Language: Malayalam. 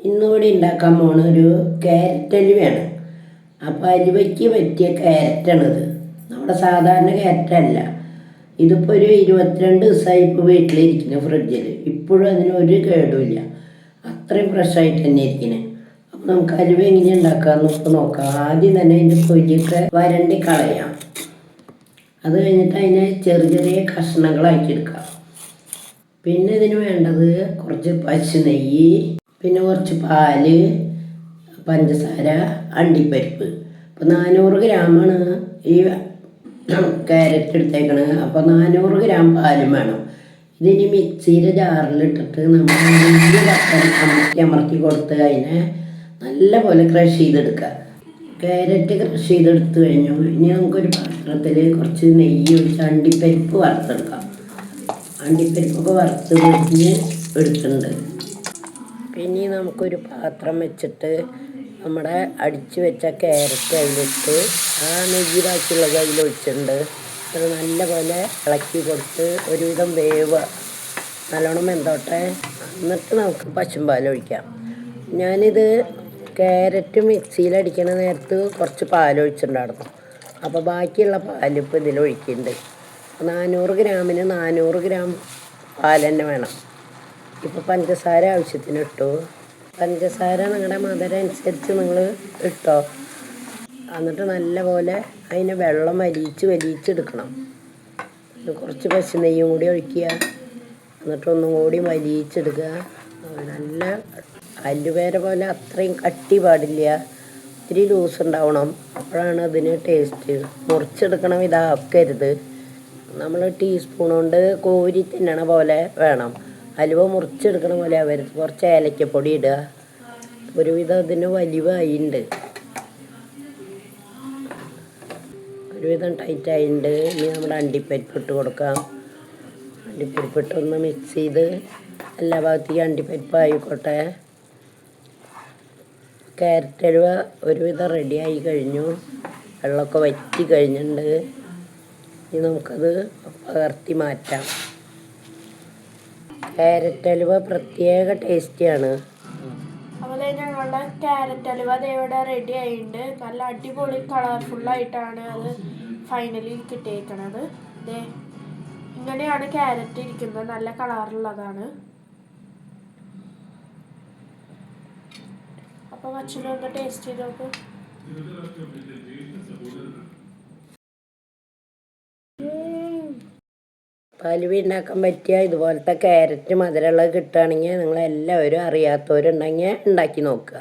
ഇന്നിവിടെ ഉണ്ടാക്കാൻ പോണ ഒരു ക്യാരറ്റ് അലുവയാണ് അപ്പോൾ അലുവയ്ക്ക് പറ്റിയ ക്യാരറ്റാണിത് നമ്മുടെ സാധാരണ ക്യാരറ്റല്ല ഇതിപ്പോൾ ഒരു ഇരുപത്തിരണ്ട് ദിവസമായി ഇപ്പോൾ വീട്ടിലിരിക്കുന്നു ഫ്രിഡ്ജിൽ ഇപ്പോഴും അതിന് ഒരു കേടുമില്ല അത്രയും ഫ്രഷായിട്ട് തന്നെ ഇരിക്കുന്നത് അപ്പോൾ നമുക്ക് അലുവ എങ്ങനെ ഉണ്ടാക്കാമെന്ന് ഇപ്പോൾ നോക്കാം. ആദ്യം തന്നെ അതിന്റെ തൊലിയൊക്കെ വരണ്ടി കളയാം. അത് കഴിഞ്ഞിട്ട് അതിനെ ചെറിയ ചെറിയ കഷ്ണങ്ങളാക്കി എടുക്കാം. പിന്നെ ഇതിന് വേണ്ടത് കുറച്ച് പശു നെയ്യ് പിന്നെ കുറച്ച് പാൽ പഞ്ചസാര അണ്ടിപ്പരിപ്പ്. അപ്പോൾ നാനൂറ് ഗ്രാമാണ് ഈ ക്യാരറ്റ് എടുത്തേക്കണത് അപ്പോൾ നാനൂറ് ഗ്രാം പാലും വേണം. ഇതിനി മിക്സിയുടെ ജാറിലിട്ടിട്ട് നമ്മൾ അമർത്തി കൊടുത്ത് അതിനെ നല്ലപോലെ ക്രഷ് ചെയ്തെടുക്കുക ക്യാരറ്റ് ക്രഷ് ചെയ്തെടുത്ത് കഴിഞ്ഞു. ഇനി നമുക്കൊരു പാത്രത്തിൽ കുറച്ച് നെയ്യ് ഒഴിച്ച് അണ്ടിപ്പരിപ്പ് വറുത്തെടുക്കാം. അണ്ടിപ്പരിപ്പൊക്കെ വറുത്ത് പൊടിഞ്ഞ് എടുക്കുന്നുണ്ട് പിന്നെ നമുക്കൊരു പാത്രം വെച്ചിട്ട് നമ്മുടെ അടിച്ചു വെച്ച ക്യാരറ്റ് അതിലിട്ട് ആ നെയ്യ് ബാക്കിയുള്ളത് അതിലൊഴിച്ചിട്ടുണ്ട്. അത് നല്ലപോലെ ഇളക്കി കൊടുത്ത് ഒരുവിധം വേവ് നല്ലോണം വെന്തോട്ടെ. എന്നിട്ട് നമുക്ക് പശുമ്പാൽ ഒഴിക്കാം. ഞാനിത് ക്യാരറ്റ് മിക്സിയിൽ അടിക്കണ നേരത്ത് കുറച്ച് പാലൊഴിച്ചിട്ടുണ്ടായിരുന്നു അപ്പോൾ ബാക്കിയുള്ള പാലിപ്പോൾ ഇതിലൊഴിക്കുന്നുണ്ട്. നാനൂറ് ഗ്രാമിന് നാനൂറ് ഗ്രാം പാൽ തന്നെ വേണം. ഇപ്പോൾ പഞ്ചസാര ആവശ്യത്തിന് ഇട്ടു. പഞ്ചസാര നിങ്ങളുടെ മധുരം അനുസരിച്ച് നിങ്ങൾ ഇട്ടോ? എന്നിട്ട് നല്ലപോലെ അതിനെ വെള്ളം വലിച്ച് വലിച്ചെടുക്കണം കുറച്ച് പശു നെയ്യും കൂടി ഒഴിക്കുക. എന്നിട്ട് ഒന്നും കൂടി വലിച്ചെടുക്കുക നല്ല അല്ലുപേര പോലെ അത്രയും കട്ടി പാടില്ല ഇത്തിരി ലൂസ് ഉണ്ടാവണം. അപ്പോഴാണ് അതിന് ടേസ്റ്റ് മുറിച്ചെടുക്കണം ഇതാക്കരുത്. നമ്മൾ ടീസ്പൂൺ കൊണ്ട് കോരി തിന്നണ പോലെ വേണം. അലുവ മുറിച്ചെടുക്കണ പോലെ ആവരുത് കുറച്ച് ഏലക്കപ്പൊടി ഇടുക. ഒരുവിധം അതിന് വലിവായിണ്ട്. ഒരുവിധം ആയിണ്ട് ഇനി നമ്മുടെ അണ്ടിപ്പരിപ്പ് ഇട്ട് കൊടുക്കാം. അണ്ടിപ്പരിപ്പ് ഇട്ടൊന്ന് മിക്സ് ചെയ്ത് എല്ലാ ഭാഗത്തേക്കും അണ്ടിപ്പരിപ്പ് ആയിക്കോട്ടെ ക്യാരറ്റ് അലുവ ഒരുവിധം റെഡിയായി കഴിഞ്ഞു. വെള്ളമൊക്കെ വറ്റി കഴിഞ്ഞിട്ടുണ്ട് ഇനി നമുക്കത് പകർത്തി മാറ്റാം. ക്യാരറ്റ് അലുവ പ്രത്യേക ടേസ്റ്റിയാണ് അതുപോലെ ഞങ്ങളുടെ ക്യാരറ്റ് അലുവ ദേ ഇവിടെ റെഡി ആയിട്ടുണ്ട്. നല്ല അടിപൊളി കളർഫുൾ ആയിട്ടാണ് അത് ഫൈനലി കിട്ടിയേക്കണത്. ഇങ്ങനെയാണ് ക്യാരറ്റ് ഇരിക്കുന്നത്. നല്ല കളറുള്ളതാണ് അപ്പോൾ അച്ഛനൊന്ന് ടേസ്റ്റ് ചെയ്ത് നോക്ക്. പാലുവി ഉണ്ടാക്കാൻ പറ്റിയ ഇതുപോലത്തെ ക്യാരറ്റ് മധുരമുള്ളത് കിട്ടുകയാണെങ്കിൽ നിങ്ങളെല്ലാവരും അറിയാത്തവരുണ്ടെങ്കിൽ ഉണ്ടാക്കി നോക്കുക.